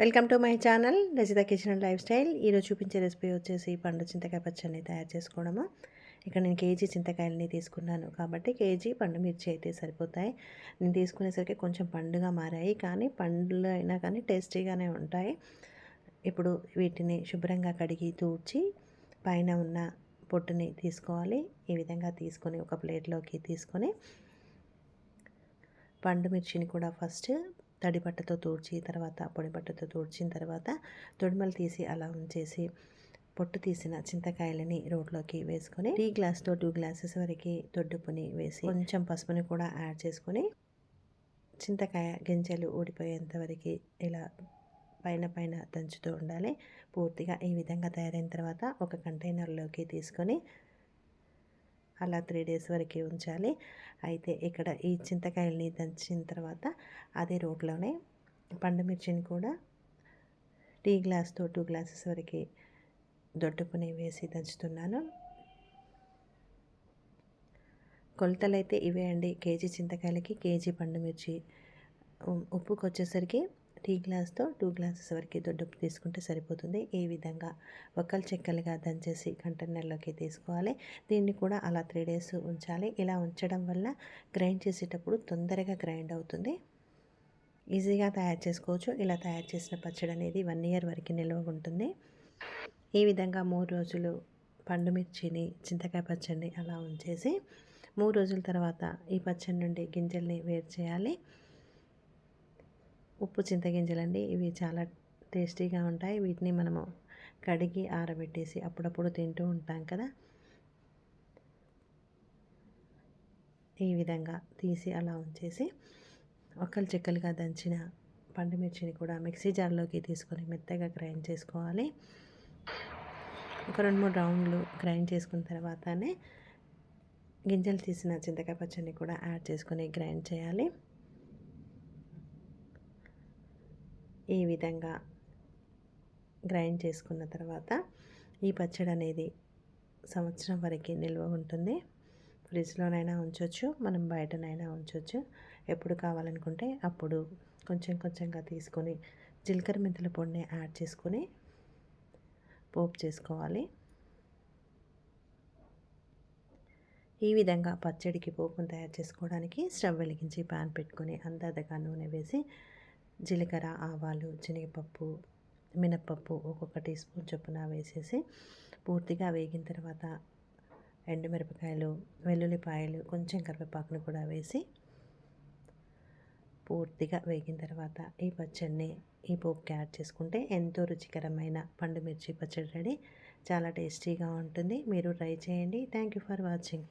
Welcome to my channel Rajitha kitchen and lifestyle. ఈరోజు చూపించే recipe వచ్చేసి పండు చింతకాయ పచ్చడిని తయారు చేసుకోవడము. ఇక్కడ నేను కేజీ చింతకాయలని తీసుకున్నాను కాబట్టి కేజీ పండు మిర్చి అయితే సరిపోతాయి. నేను తీసుకునేసరికి కొంచెం పండుగా మారాయి కానీ పండ్లు అయినా కానీ టేస్టీగానే ఉంటాయి. ఇప్పుడు వీటిని శుభ్రంగా కడిగి తూడ్చి పైన ఉన్న పొట్టుని తీసుకోవాలి. ఈ విధంగా తీసుకొని ఒక ప్లేట్లోకి తీసుకొని పండు మిర్చిని కూడా ఫస్ట్ తడి బట్టతో తూడ్చి తర్వాత పొడి బట్టతో తూడ్చిన తర్వాత తొడిమలు తీసి అలా ఉంచేసి పొట్టు తీసిన చింతకాయలని రోడ్లోకి వేసుకొని టీ గ్లాస్తో టూ గ్లాసెస్ వరకు తొడ్డుపుని వేసి కొంచెం పసుపుని కూడా యాడ్ చేసుకొని చింతకాయ గింజలు ఊడిపోయేంత వరకు ఇలా పైన పైన దంచుతూ ఉండాలి. పూర్తిగా ఈ విధంగా తయారైన తర్వాత ఒక కంటైనర్లోకి తీసుకొని అలా త్రీ డేస్ వరకు ఉంచాలి. అయితే ఇక్కడ ఈ చింతకాయల్ని దంచిన తర్వాత అదే రోట్లోనే పండుమిర్చిని కూడా టీ గ్లాస్తో టూ గ్లాసెస్ వరకు దొడ్డుకుని వేసి దంచుతున్నాను. కొలతలు అయితే ఇవే అండి. కేజీ చింతకాయలకి కేజీ పండుమిర్చి ఉప్పుకు వచ్చేసరికి టీ గ్లాస్తో టూ గ్లాసెస్ వరకు దొడ్డప్పు తీసుకుంటే సరిపోతుంది. ఈ విధంగా? ఒక్కలు చెక్కలుగా దంచేసి కంటైనర్లోకి తీసుకోవాలి. దీన్ని కూడా అలా త్రీ డేస్ ఉంచాలి. ఇలా ఉంచడం వల్ల గ్రైండ్ చేసేటప్పుడు తొందరగా గ్రైండ్ అవుతుంది. ఈజీగా తయారు చేసుకోవచ్చు. ఇలా తయారు చేసిన పచ్చడి అనేది వన్ ఇయర్ వరకు నిల్వ ఉంటుంది. ఈ విధంగా మూడు రోజులు పండుమిర్చిని చింతకాయ పచ్చడిని అలా ఉంచేసి మూడు రోజుల తర్వాత ఈ పచ్చడి నుండి గింజల్ని వేరు చేయాలి. ఉప్పు చింతగింజలండి. ఇవి చాలా టేస్టీగా ఉంటాయి. వీటిని మనము కడిగి ఆరబెట్టేసి అప్పుడప్పుడు తింటూ ఉంటాం కదా. ఈ విధంగా తీసి అలా ఉంచేసి ఒక్కలు చెక్కలుగా దంచిన పండుమిర్చిని కూడా మిక్సీ జార్లోకి తీసుకొని మెత్తగా గ్రైండ్ చేసుకోవాలి. ఒక రెండు మూడు రౌండ్లు గ్రైండ్ చేసుకున్న తర్వాతనే గింజలు తీసిన చింతకాయ పచ్చడిని కూడా యాడ్ చేసుకొని గ్రైండ్ చేయాలి. ఈ విధంగా గ్రైండ్ చేసుకున్న తర్వాత ఈ పచ్చడి అనేది సంవత్సరం వరకు నిల్వ ఉంటుంది. ఫ్రిడ్జ్లోనైనా ఉంచవచ్చు మనం బయటనైనా ఉంచవచ్చు ఎప్పుడు కావాలనుకుంటే అప్పుడు కొంచెం కొంచెంగా తీసుకొని జీలకర్ర మెంతుల పొడిని యాడ్ చేసుకొని పోపు చేసుకోవాలి. ఈ విధంగా పచ్చడికి పోపును తయారు చేసుకోవడానికి స్టవ్ వెలిగించి పాన్ పెట్టుకొని అందాదగా నూనె వేసి జీలకర్ర ఆవాలు శనగపప్పు మినప్పప్పు ఒక్కొక్క టీ స్పూన్ చొప్పున వేసేసి పూర్తిగా వేగిన తర్వాత ఎండుమిరపకాయలు వెల్లుల్లిపాయలు కొంచెం కరివేపాకును కూడా వేసి పూర్తిగా వేగిన తర్వాత ఈ పచ్చడిని ఈ పోపుకి యాడ్ చేసుకుంటే ఎంతో రుచికరమైన పండు మిర్చి పచ్చడి రెడీ. చాలా టేస్టీగా ఉంటుంది. మీరు ట్రై చేయండి. Thank you for watching